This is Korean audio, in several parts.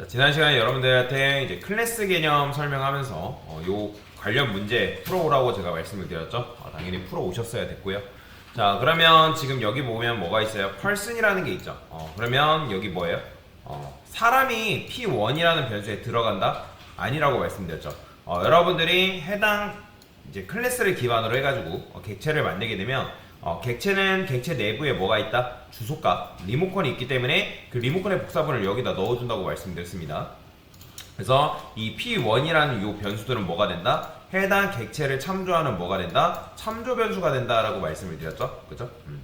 자, 지난 시간에 여러분들한테 이제 클래스 개념 설명하면서 어, 요 관련 문제 풀어오라고 제가 말씀을 드렸죠. 어, 당연히 풀어 오셨어야 됐고요. 자, 그러면 지금 여기 보면 뭐가 있어요? person이라는 게 있죠. 어, 그러면 여기 뭐예요? 어, 사람이 P1이라는 변수에 들어간다? 아니라고 말씀드렸죠. 어, 여러분들이 해당 이제 클래스를 기반으로 해가지고 어, 객체를 만들게 되면 어, 객체는 객체 내부에 뭐가 있다? 주소가 리모컨이 있기 때문에 그 리모컨의 복사본을 여기다 넣어준다고 말씀드렸습니다. 그래서 이 P1이라는 이 변수들은 뭐가 된다? 해당 객체를 참조하는 뭐가 된다? 참조 변수가 된다라고 말씀을 드렸죠. 그죠? 음.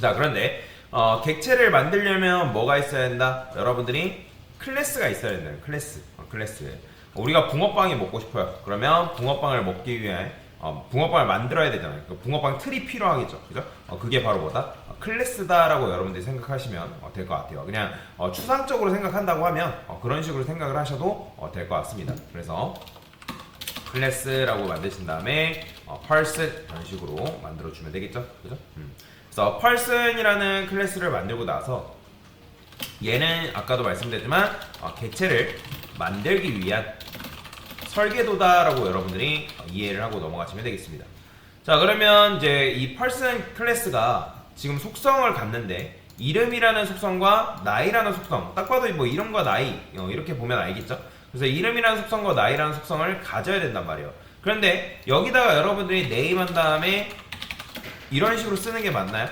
자, 그런데 어, 객체를 만들려면 뭐가 있어야 된다? 여러분들이 클래스가 있어야 된다. 클래스. 어, 클래스. 우리가 붕어빵이 먹고 싶어요. 그러면 붕어빵을 먹기 위해 어, 붕어빵을 만들어야 되잖아요. 그 붕어빵 틀이 필요하겠죠. 그죠? 어, 그게 바로 뭐다? 어, 클래스다라고 여러분들이 생각하시면 어, 될것 같아요. 그냥 어, 추상적으로 생각한다고 하면 어, 그런 식으로 생각을 하셔도 어, 될것 같습니다. 그래서 클래스라고 만드신 다음에 어, person 이런 식으로 만들어 주면 되겠죠, 그죠? 음. 그래서 person이라는 클래스를 만들고 나서 얘는 아까도 말씀드렸지만 어, 객체를 만들기 위한 설계도다라고 여러분들이 어, 이해를 하고 넘어가시면 되겠습니다. 자 그러면 이제 이 person 클래스가 지금 속성을 갖는데 이름이라는 속성과 나이라는 속성 딱 봐도 뭐 이름과 나이 어, 이렇게 보면 알겠죠? 그래서 이름이라는 속성과 나이라는 속성을 가져야 된단 말이에요. 그런데 여기다가 여러분들이 네임한 다음에 이런 식으로 쓰는 게 맞나요?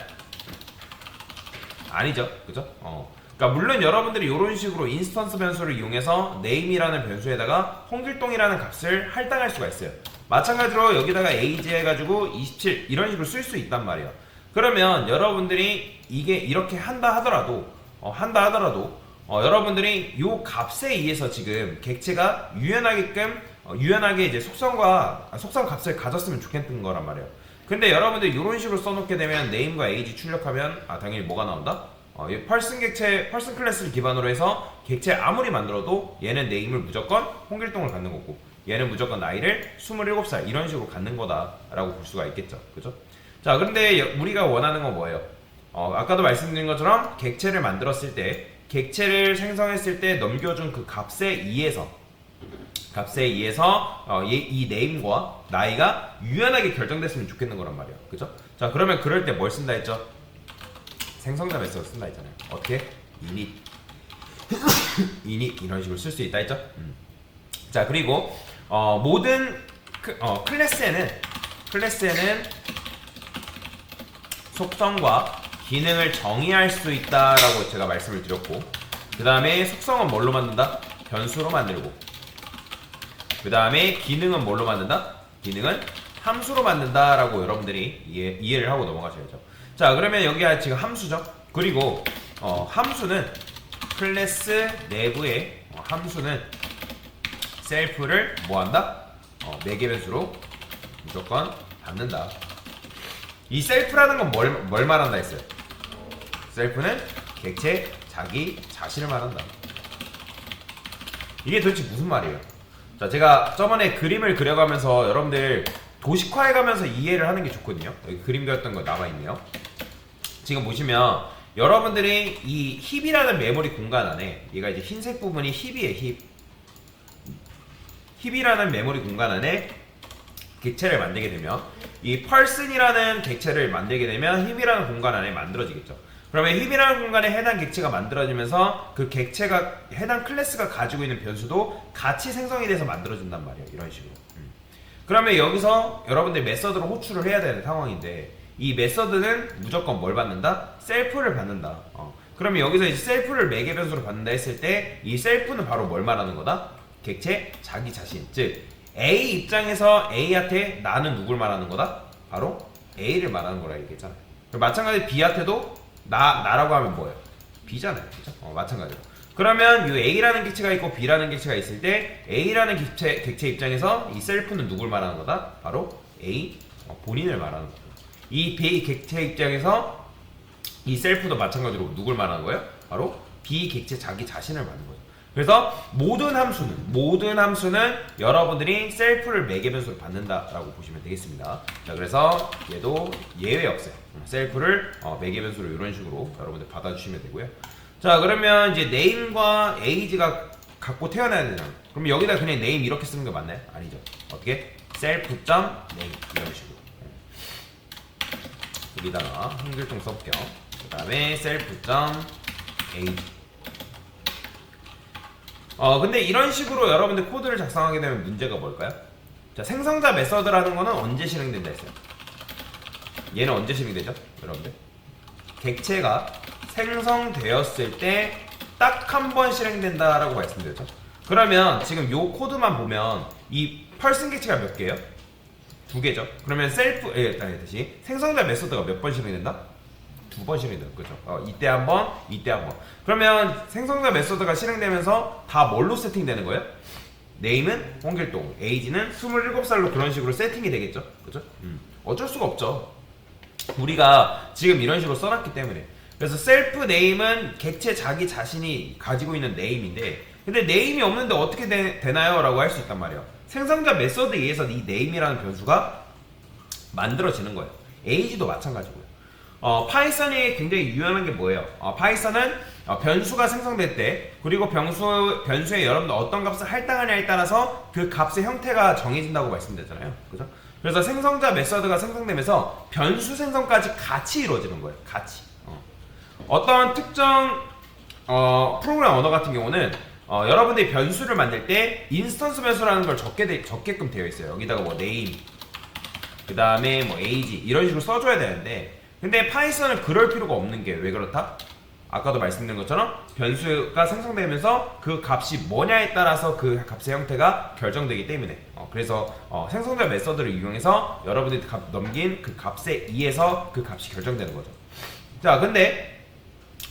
아니죠, 그죠? 어. 그러니까 물론 여러분들이 이런 식으로 인스턴스 변수를 이용해서 name이라는 변수에다가 홍길동이라는 값을 할당할 수가 있어요. 마찬가지로 여기다가 age 해가지고 27 이런 식으로 쓸 수 있단 말이에요. 그러면 여러분들이 이게 이렇게 한다 하더라도 어, 한다 하더라도 어, 여러분들이 요 값에 의해서 지금 객체가 유연하게끔 어, 유연하게 이제 속성과 아, 속성 값을 가졌으면 좋겠는 거란 말이에요. 근데 여러분들 이런 식으로 써놓게 되면 name과 age 출력하면 아 당연히 뭐가 나온다? 어, 이 펄슨 객체, 펄슨 클래스를 기반으로 해서 객체 아무리 만들어도 얘는 네임을 무조건 홍길동을 갖는 거고 얘는 무조건 나이를 27살 이런 식으로 갖는 거다라고 볼 수가 있겠죠. 그죠? 자, 그런데 여- 우리가 원하는 건 뭐예요? 어, 아까도 말씀드린 것처럼 객체를 만들었을 때 객체를 생성했을 때 넘겨준 그 값에 의해서 값에 의해서 어, 이, 이 네임과 나이가 유연하게 결정됐으면 좋겠는 거란 말이에요. 그죠? 자, 그러면 그럴 때 뭘 쓴다 했죠? 생성자 메서드 쓴다 했잖아요. 어떻게? init 이런 식으로 쓸 수 있다 했죠? 음. 자, 그리고 어, 모든 크, 어, 클래스에는 클래스에는 속성과 기능을 정의할 수 있다라고 제가 말씀을 드렸고 그 다음에 속성은 뭘로 만든다? 변수로 만들고 그 다음에 기능은 뭘로 만든다? 기능은 함수로 만든다라고 여러분들이 이해, 이해를 하고 넘어가셔야죠. 자, 그러면 여기가 지금 함수죠. 그리고 어, 함수는 클래스 내부의 어, 함수는 셀프를 뭐한다? 어, 매개 변수로 무조건 받는다. 이 셀프라는 건 뭘 뭘 말한다 했어요? 셀프는 객체 자기 자신을 말한다. 이게 도대체 무슨 말이에요? 자, 제가 저번에 그림을 그려가면서 여러분들 도식화해가면서 이해를 하는 게 좋거든요. 여기 그림 그렸던 거 나와 있네요. 지금 보시면 여러분들이 이 힙이라는 메모리 공간 안에 얘가 이제 흰색 부분이 힙이에요. 힙. 힙이라는 메모리 공간 안에 객체를 만들게 되면 이 person이라는 객체를 만들게 되면 힙이라는 공간 안에 만들어지겠죠. 그러면 힙이라는 공간에 해당 객체가 만들어지면서 그 객체가 해당 클래스가 가지고 있는 변수도 같이 생성이 돼서 만들어진단 말이에요. 이런 식으로. 음. 그러면 여기서 여러분들 메서드로 호출을 해야 되는 상황인데 이 메서드는 무조건 뭘 받는다? 셀프를 받는다. 어. 그러면 여기서 이제 셀프를 매개 변수로 받는다 했을 때 이 셀프는 바로 뭘 말하는 거다? 객체 자기 자신. 즉 A 입장에서 A한테 나는 누굴 말하는 거다? 바로 A를 말하는 거라 얘기했잖아요. 그리고 마찬가지 B한테도 나 나라고 하면 뭐예요? B잖아요. 그죠? 어, 마찬가지로. 그러면 이 A라는 객체가 있고 B라는 객체가 있을 때 A라는 객체, 객체 입장에서 이 셀프는 누굴 말하는 거다? 바로 A 어, 본인을 말하는 거예요. 이 B 객체 입장에서 이 셀프도 마찬가지로 누굴 말하는 거예요? 바로 B 객체 자기 자신을 말하는 거죠. 그래서 모든 함수는 모든 함수는 여러분들이 셀프를 매개 변수로 받는다라고 보시면 되겠습니다. 자, 그래서 얘도 예외 없어요. 셀프를 어, 매개 변수로 이런 식으로 여러분들 받아주시면 되고요. 자 그러면 이제 name과 age가 갖고 태어나야 되잖아. 그럼 여기다 그냥 name 이렇게 쓰는 게 맞나요? 아니죠. 어떻게? self.name 이런 식으로. 여기다가 한글동 써볼게요. 그 다음에 self.age. 어 근데 이런 식으로 여러분들 코드를 작성하게 되면 문제가 뭘까요? 자 생성자 메서드라는 거는 언제 실행된다 했어요? 얘는 언제 실행되죠? 여러분들 객체가 생성되었을 때 딱 한 번 실행된다라고 말씀드렸죠. 그러면 지금 요 코드만 보면 이 펄슨 객체가 몇 개예요? 두 개죠. 그러면 셀프 예, 아니 다시 생성자 메소드가 몇 번 실행된다? 두 번 실행돼요. 그죠? 어, 이때 한 번, 이때 한 번. 그러면 생성자 메소드가 실행되면서 다 뭘로 세팅되는 거예요? 네임은 홍길동, 에이지는 27살로 그런 식으로 세팅이 되겠죠. 그죠? 음. 어쩔 수가 없죠. 우리가 지금 이런 식으로 써놨기 때문에 그래서 셀프 네임은 객체 자기 자신이 가지고 있는 네임인데 근데 네임이 없는데 어떻게 되, 나요 라고 할 수 있단 말이에요 생성자 메서드에 의해서 이 네임이라는 변수가 만들어지는 거예요 에이지도 마찬가지고요 어, 파이썬이 굉장히 유연한 게 뭐예요 어, 파이썬은 어, 변수가 생성될 때 그리고 변수, 변수에 여러분들 어떤 값을 할당하냐에 따라서 그 값의 형태가 정해진다고 말씀드렸잖아요 그죠? 그래서 생성자 메서드가 생성되면서 변수 생성까지 같이 이루어지는 거예요. 같이. 어. 어떤 특정 어, 프로그램 언어 같은 경우는 어, 여러분들이 변수를 만들 때 인스턴스 변수라는 걸 적게 되, 적게끔 되어 있어요. 여기다가 뭐 name, 그 다음에 뭐 age 이런 식으로 써줘야 되는데 근데 파이썬은 그럴 필요가 없는 게 왜 그렇다? 아까도 말씀드린 것처럼 변수가 생성되면서 그 값이 뭐냐에 따라서 그 값의 형태가 결정되기 때문에 어, 그래서 어, 생성자 메서드를 이용해서 여러분들이 값, 넘긴 그 값에 의해서 그 값이 결정되는 거죠 자 근데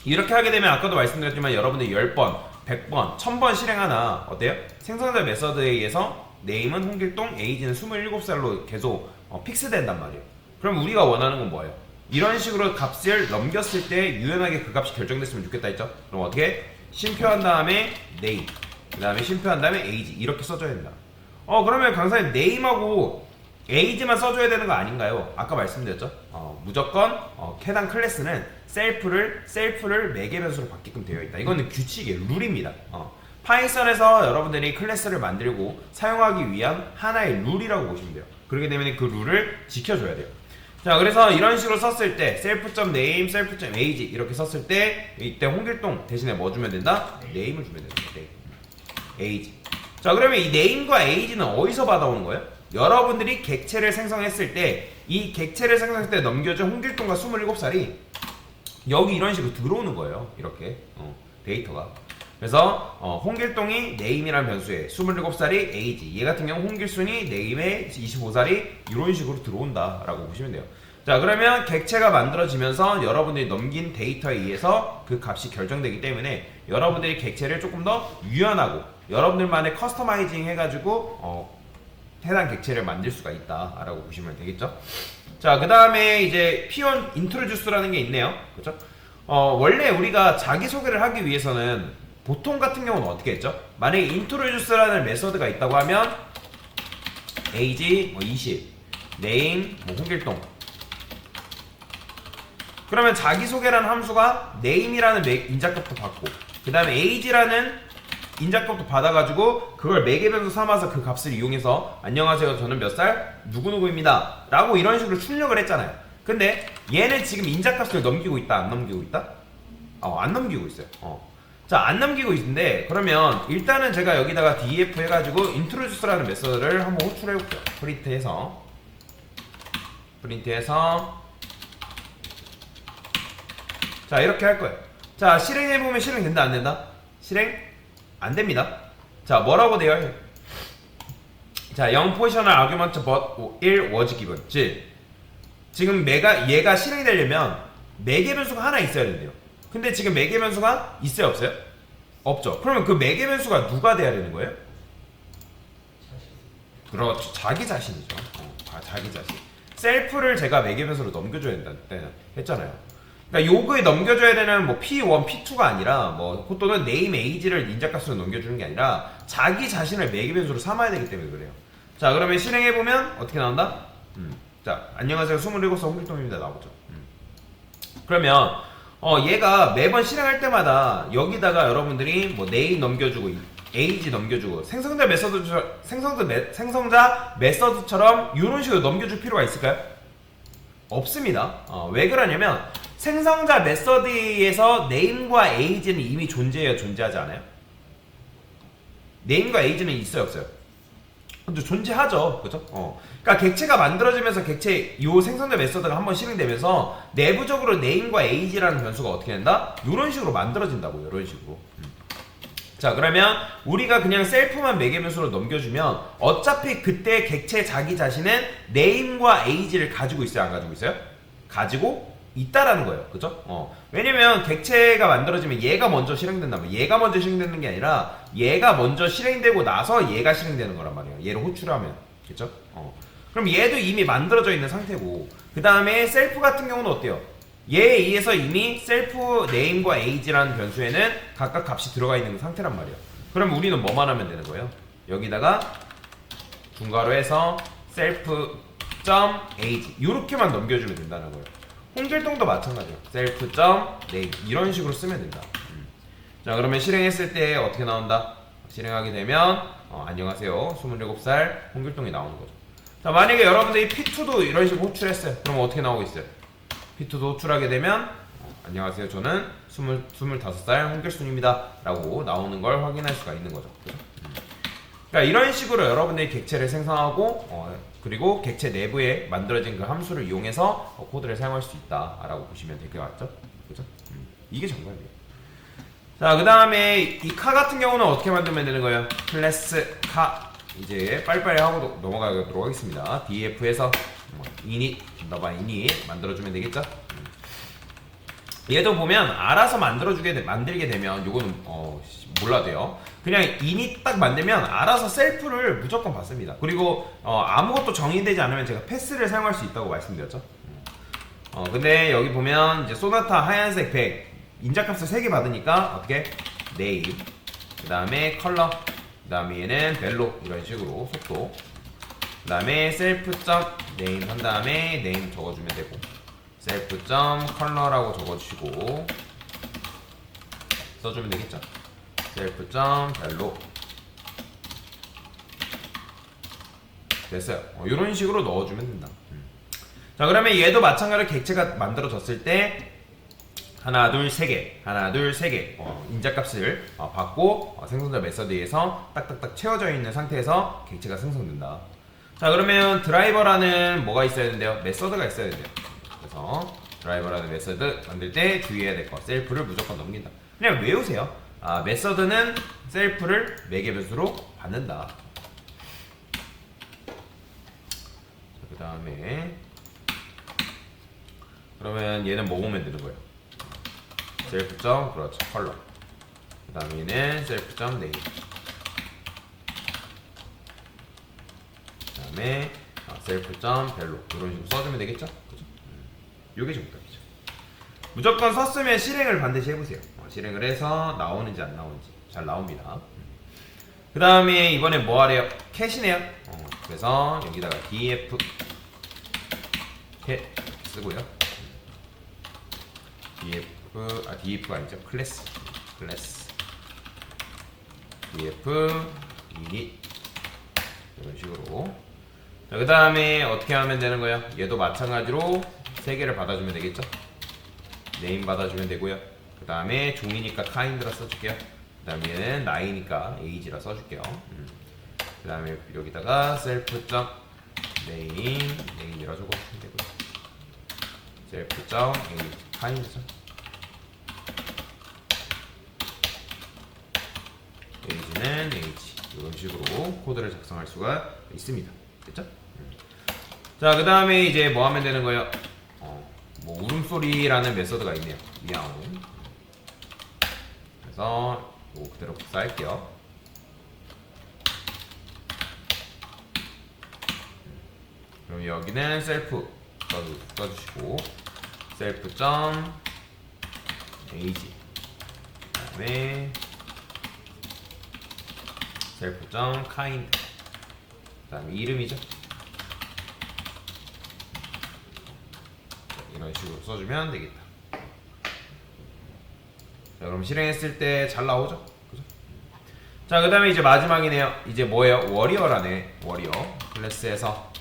이렇게 하게 되면 아까도 말씀드렸지만 여러분들이 10번, 100번, 1000번 실행하나 어때요? 생성자 메서드에 의해서 네임은 홍길동, 에이지는 27살로 계속 어, 픽스된단 말이에요 그럼 우리가 원하는 건 뭐예요? 이런 식으로 값을 넘겼을 때 유연하게 그 값이 결정됐으면 좋겠다 했죠? 그럼 어떻게? 심표한 다음에 name 그 다음에 심표한 다음에 age 이렇게 써줘야 된다 어 그러면 강사님 name하고 age만 써줘야 되는 거 아닌가요? 아까 말씀드렸죠? 어, 무조건 어, 해당 클래스는 셀프를 셀프를 매개 변수로 바뀌게끔 되어 있다 이거는 규칙이에요 룰입니다 어. 파이썬에서 여러분들이 클래스를 만들고 사용하기 위한 하나의 룰이라고 보시면 돼요 그렇기 때문에 그 룰을 지켜줘야 돼요 자 그래서 이런 식으로 썼을 때 self.name, self.age 이렇게 썼을 때 이때 홍길동 대신에 뭐 주면 된다? name을 주면 된다. name. age. 자 그러면 이 name과 age는 어디서 받아오는 거예요? 여러분들이 객체를 생성했을 때 이 객체를 생성했을 때 넘겨준 홍길동과 27살이 여기 이런 식으로 들어오는 거예요. 이렇게 어, 데이터가. 그래서 어, 홍길동이 네임이라는 변수에 27살이 에이지 얘 같은 경우 홍길순이 네임에 25살이 이런 식으로 들어온다 라고 보시면 돼요 자 그러면 객체가 만들어지면서 여러분들이 넘긴 데이터에 의해서 그 값이 결정되기 때문에 여러분들이 객체를 조금 더 유연하고 여러분들만의 커스터마이징 해가지고 어, 해당 객체를 만들 수가 있다라고 보시면 되겠죠? 자 그 다음에 이제 P1 인트로듀스라는 게 있네요. 그렇죠? 어, 원래 우리가 자기소개를 하기 위해서는 보통 같은 경우는 어떻게 했죠? 만약에 introduce라는 메서드가 있다고 하면 age 뭐 20, name 뭐 홍길동. 그러면 자기소개라는 함수가 name이라는 인자값도 받고 그 다음에 age라는 인자값도 받아가지고 그걸 매개변수 삼아서 그 값을 이용해서 안녕하세요 저는 몇 살 누구누구입니다 라고 이런 식으로 출력을 했잖아요 근데 얘는 지금 인자값을 넘기고 있다 안 넘기고 있다? 어, 안 넘기고 있어요 어. 자, 안 남기고 있는데 그러면 일단은 제가 여기다가 def 해가지고 introduce라는 메서드를 한번 호출해 볼게요. 프린트해서 프린트해서 자 이렇게 할 거예요. 자 실행해 보면 실행 된다 안 된다? 실행 안 됩니다. 자 뭐라고 돼요? 자, 0 포지셔널 아규먼트 but 1 was given. 즉 지금 매가 얘가 실행이 되려면 매개 변수가 하나 있어야 된대요. 근데 지금 매개 변수가 있어요 없어요? 없죠. 그러면 그 매개 변수가 누가 돼야 되는 거예요? 그렇죠. 자기 자신이죠. 어, 아, 자기 자신. 셀프를 제가 매개 변수로 넘겨줘야 된다 했잖아요. 그러니까 요거에 넘겨줘야 되는 뭐 P1, P2가 아니라 뭐 또는 네임 에이지를 인자값으로 넘겨주는 게 아니라 자기 자신을 매개 변수로 삼아야 되기 때문에 그래요. 자 그러면 실행해 보면 어떻게 나온다? 음. 자 안녕하세요 27살 홍길동입니다 나오죠. 음. 그러면 어 얘가 매번 실행할 때마다 여기다가 여러분들이 뭐 네임 넘겨주고 에이지 넘겨주고 생성자 메서드 생성자 메, 생성자 메서드처럼 이런 식으로 넘겨줄 필요가 있을까요? 없습니다. 어, 왜 그러냐면 생성자 메서드에서 네임과 에이지는 이미 존재해요, 존재하지 않아요? 네임과 에이지는 있어요, 없어요? 근데 존재하죠, 그죠? 어. 그러니까 객체가 만들어지면서 객체 요 생성자 메서드가 한번 실행되면서 내부적으로 네임과 에이지라는 변수가 어떻게 된다? 이런 식으로 만들어진다고요, 이런 식으로. 음. 자 그러면 우리가 그냥 셀프만 매개변수로 넘겨주면 어차피 그때 객체 자기 자신은 네임과 에이지를 가지고 있어요 안 가지고 있어요? 가지고 있다라는 거예요 그죠? 어. 왜냐면 객체가 만들어지면 얘가 먼저 실행된다면 얘가 먼저 실행되는 게 아니라 얘가 먼저 실행되고 나서 얘가 실행되는 거란 말이에요 얘를 호출하면 그죠? 어. 그럼 얘도 이미 만들어져 있는 상태고 그 다음에 셀프 같은 경우는 어때요? 얘에 의해서 이미 셀프 네임과 에이지라는 변수에는 각각 값이 들어가 있는 상태란 말이에요. 그럼 우리는 뭐만 하면 되는 거예요? 여기다가 중괄호 해서 셀프 점 에이지 이렇게만 넘겨주면 된다는 거예요. 홍길동도 마찬가지예요. 셀프 점 네임 이런 식으로 쓰면 된다. 음. 자 그러면 실행했을 때 어떻게 나온다? 실행하게 되면 어, 안녕하세요 27살 홍길동이 나오는 거죠. 자 만약에 여러분들이 P2도 이런 식으로 호출했어요. 그럼 어떻게 나오고 있어요? P2도 호출하게 되면 어, 안녕하세요 저는 20, 25살 홍길순입니다 라고 나오는 걸 확인할 수가 있는 거죠? 음. 그러니까 이런 식으로 여러분들이 객체를 생성하고 어, 그리고 객체 내부에 만들어진 그 함수를 이용해서 어, 코드를 사용할 수 있다라고 보시면 될 것 같죠? 그죠? 음. 이게 정답이에요 자, 그 다음에 이 카 같은 경우는 어떻게 만들면 되는 거예요? 클래스 카 이제 빨리빨리 하고 넘어가도록 하겠습니다. df에서 뭐 init 너바 init 만들어주면 되겠죠? 음. 얘도 보면 알아서 만들어주게 돼- 만들게 되면 요거는 어, 씨, 몰라도요. 그냥 init 딱 만들면 알아서 셀프를 무조건 받습니다. 그리고 어, 아무것도 정의되지 않으면 제가 패스를 사용할 수 있다고 말씀드렸죠. 음. 어, 근데 여기 보면 이제 소나타 하얀색 100 인자값을 3개 받으니까 어떻게 네임 그 다음에 컬러 그 다음에 얘는 벨로 이런 식으로 속도 그 다음에 셀프 점 네임 한 다음에 네임 적어주면 되고 셀프 점 컬러라고 적어주시고 써주면 되겠죠? 셀프 점 벨로 됐어요. 어, 이런 식으로 넣어주면 된다. 음. 자 그러면 얘도 마찬가지로 객체가 만들어졌을 때 하나 둘 세 개 하나 둘 세 개 어, 인자값을 어, 받고 어, 생성자 메서드에서 딱딱딱 채워져 있는 상태에서 객체가 생성된다. 자 그러면 드라이버라는 뭐가 있어야 되는데요? 메서드가 있어야 돼요 그래서 드라이버라는 메서드 만들 때 주의해야 될 거 셀프를 무조건 넘긴다. 그냥 외우세요. 아 메서드는 셀프를 매개 변수로 받는다. 그 다음에 그러면 얘는 뭐 보면 되는 거예요? 셀프 점 그렇죠. 컬러. 그 다음에 얘는 셀프 점 네임. 그 다음에 아, 셀프 점 벨로. 이런 식으로 써주면 되겠죠 요게 정답이죠. 무조건 썼으면 실행을 반드시 해보세요. 어, 실행을 해서 나오는지 안 나오는지 잘 나옵니다. 그 다음에 이번에 뭐 하래요? 캣이네요. 어, 그래서 여기다가 df 캣 쓰고요. Df 아 df가 아니죠. 클래스. 클래스. Df init 이런 식으로. 그 다음에 어떻게 하면 되는 거예요? 얘도 마찬가지로 세 개를 받아주면 되겠죠 네임 받아주면 되고요 그 다음에 종이니까 kind라 써줄게요 그 다음에 얘는 나이니까 age라 써줄게요 음. 그 다음에 여기다가 셀프 점 네임 네임이라 적어주면 되고요 셀프 점 age kind죠 age는 age 이런 식으로 코드를 작성할 수가 있습니다. 됐죠? 음. 자, 그 다음에 이제 뭐 하면 되는 거예요? 어, 뭐 울음소리라는 메서드가 있네요. 미아옹. 그래서 이거 그대로 복사할게요. 그럼 여기는 셀프 써주, 써주시고 셀프 점 age 그다음에 셀프 점 kind 그다음에 이름이죠. 이런 식으로 써주면 되겠다. 자, 그럼 실행했을 때 잘 나오죠? 그죠? 자, 그 다음에 이제 마지막이네요. 이제 뭐예요? 워리어라네. 워리어. 클래스에서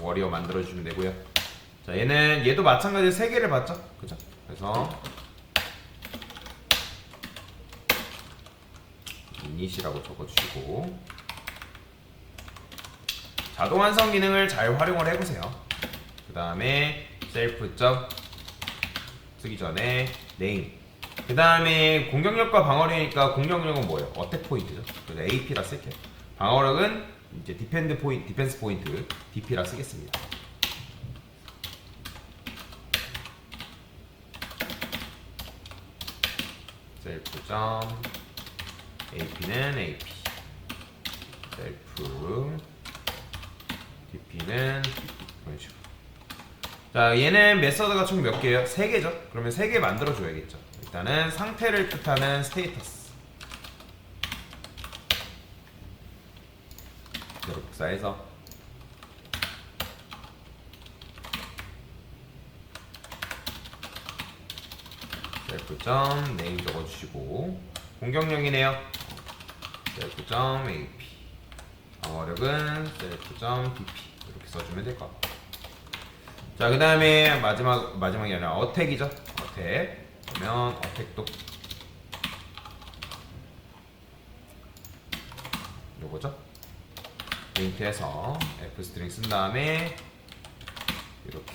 워리어 만들어주면 되고요. 자, 얘는, 얘도 마찬가지로 세 개를 받죠? 그죠? 그래서, 이닛이라고 적어주시고, 자동 완성 기능을 잘 활용을 해보세요. 그 다음에, 셀프 점 쓰기 전에, 네임. 그 다음에 공격력과 방어력이니까 공격력은 뭐예요? 어택 포인트죠. 그래서 AP라 쓸게요. 방어력은 이제 디펜드 포인트, 디펜스 포인트 DP라 쓰겠습니다. 셀프 점 AP는 AP 셀프 DP는 이런 식으로 자 얘는 메서드가 총 몇 개예요? 세 개죠? 그러면 세 개 만들어 줘야겠죠. 일단은 상태를 뜻하는 스테이터스. 그대로 복사해서. 셀프 점 네임 적어주시고. 공격력이네요. 셀프 점 AP 방어력은 셀프 점 DP 이렇게 써주면 될 것 같고 자, 그 다음에 마지막, 마지막이 아니라 어택이죠. 어택. 그러면 어택도. 요거죠. 링크해서 F 스트링 쓴 다음에 이렇게.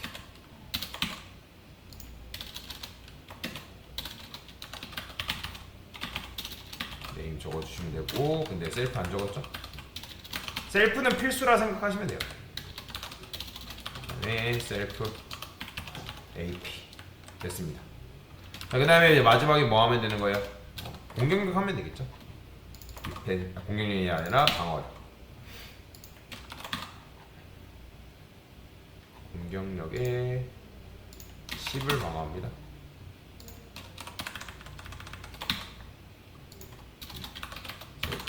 네임 적어주시면 되고, 근데 셀프 안 적었죠? 셀프는 필수라 생각하시면 돼요. 네, 셀프 AP 됐습니다. 자, 그 다음에 마지막에 뭐 하면 되는 거예요? 어, 공격력 하면 되겠죠? 아, 공격력이 아니라 방어력. 공격력에 10을 방어합니다.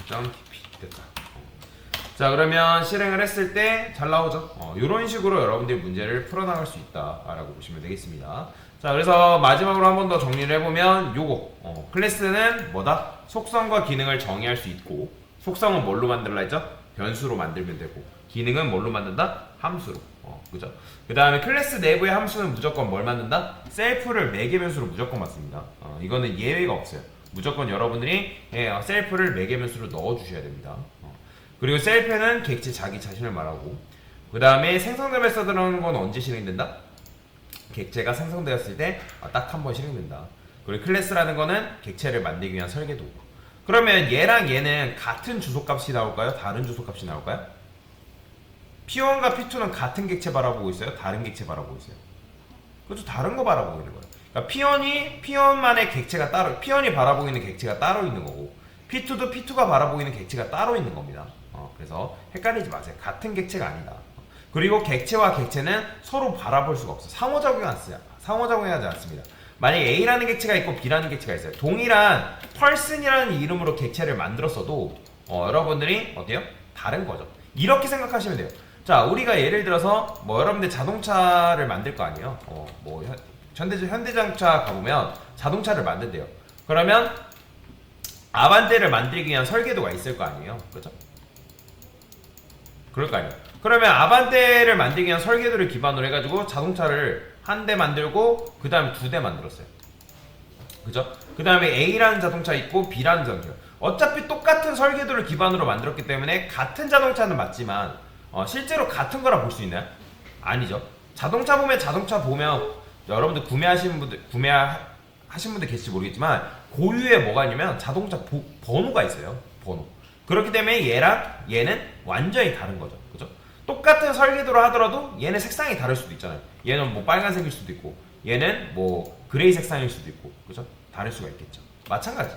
셀프 DP 됐다. 자 그러면 실행을 했을 때 잘 나오죠 어, 이런 식으로 여러분들이 문제를 풀어나갈 수 있다 라고 보시면 되겠습니다 자 그래서 마지막으로 한 번 더 정리를 해보면 요거 어, 클래스는 뭐다? 속성과 기능을 정의할 수 있고 속성은 뭘로 만들라 했죠? 변수로 만들면 되고 기능은 뭘로 만든다? 함수로 어, 그죠? 그 다음에 클래스 내부의 함수는 무조건 뭘 만든다? 셀프를 매개 변수로 무조건 맞습니다 어, 이거는 예외가 없어요 무조건 여러분들이 예, 어, 셀프를 매개 변수로 넣어 주셔야 됩니다 어. 그리고 셀프는 객체 자기 자신을 말하고 그 다음에 생성된 메서드라는 건 언제 실행된다? 객체가 생성되었을 때 딱 한 번 실행된다. 그리고 클래스라는 거는 객체를 만들기 위한 설계 도구. 그러면 얘랑 얘는 같은 주소값이 나올까요? 다른 주소값이 나올까요? P1과 P2는 같은 객체 바라보고 있어요? 다른 객체 바라보고 있어요? 그렇죠. 다른 거 바라보고 있는 거예요. 그러니까 P1이 P1만의 객체가 따로, P1이 바라보고 있는 객체가 따로 있는 거고, P2도 P2가 바라보고 있는 객체가 따로 있는 겁니다. 어, 그래서 헷갈리지 마세요. 같은 객체가 아니다. 그리고 객체와 객체는 서로 바라볼 수가 안 쓰냐. 상호작용하지 않습니다. 만약에 A라는 객체가 있고 B라는 객체가 있어요. 동일한 펄슨이라는 이름으로 객체를 만들었어도 어, 여러분들이 어때요? 다른 거죠. 이렇게 생각하시면 돼요. 자, 우리가 예를 들어서 뭐 여러분들 자동차를 만들 거 아니에요? 어, 뭐 현, 현대 현대자동차 가보면 자동차를 만든대요. 그러면 아반떼를 만들기 위한 설계도가 있을 거 아니에요, 그죠? 그럴 거 아니에요. 그러면 아반떼를 만들기 위한 설계도를 기반으로 해가지고 자동차를 한 대 만들고 그 다음에 두 대 만들었어요. 그죠? 그 다음에 A라는 자동차 있고 B라는 자동차. 어차피 똑같은 설계도를 기반으로 만들었기 때문에 같은 자동차는 맞지만 어, 실제로 같은 거라 볼 수 있나요? 아니죠. 자동차 보면 자동차 보면 여러분들 구매하시는 분들 구매하신 분들 계실지 모르겠지만 고유에 뭐가 있냐면 자동차 보- 번호가 있어요. 번호. 그렇기 때문에 얘랑 얘는 완전히 다른 거죠. 그죠? 똑같은 설계도로 하더라도 얘는 색상이 다를 수도 있잖아요. 얘는 뭐 빨간색일 수도 있고 얘는 뭐 그레이 색상일 수도 있고 그죠? 다를 수가 있겠죠. 마찬가지.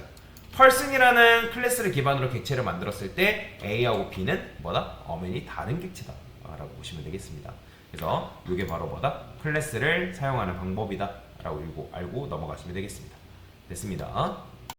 펄슨이라는 클래스를 기반으로 객체를 만들었을 때 A하고 B는 뭐다? 엄연히 다른 객체다 라고 보시면 되겠습니다. 그래서 이게 바로 뭐다? 클래스를 사용하는 방법이다 라고 알고 넘어가시면 되겠습니다. 됐습니다.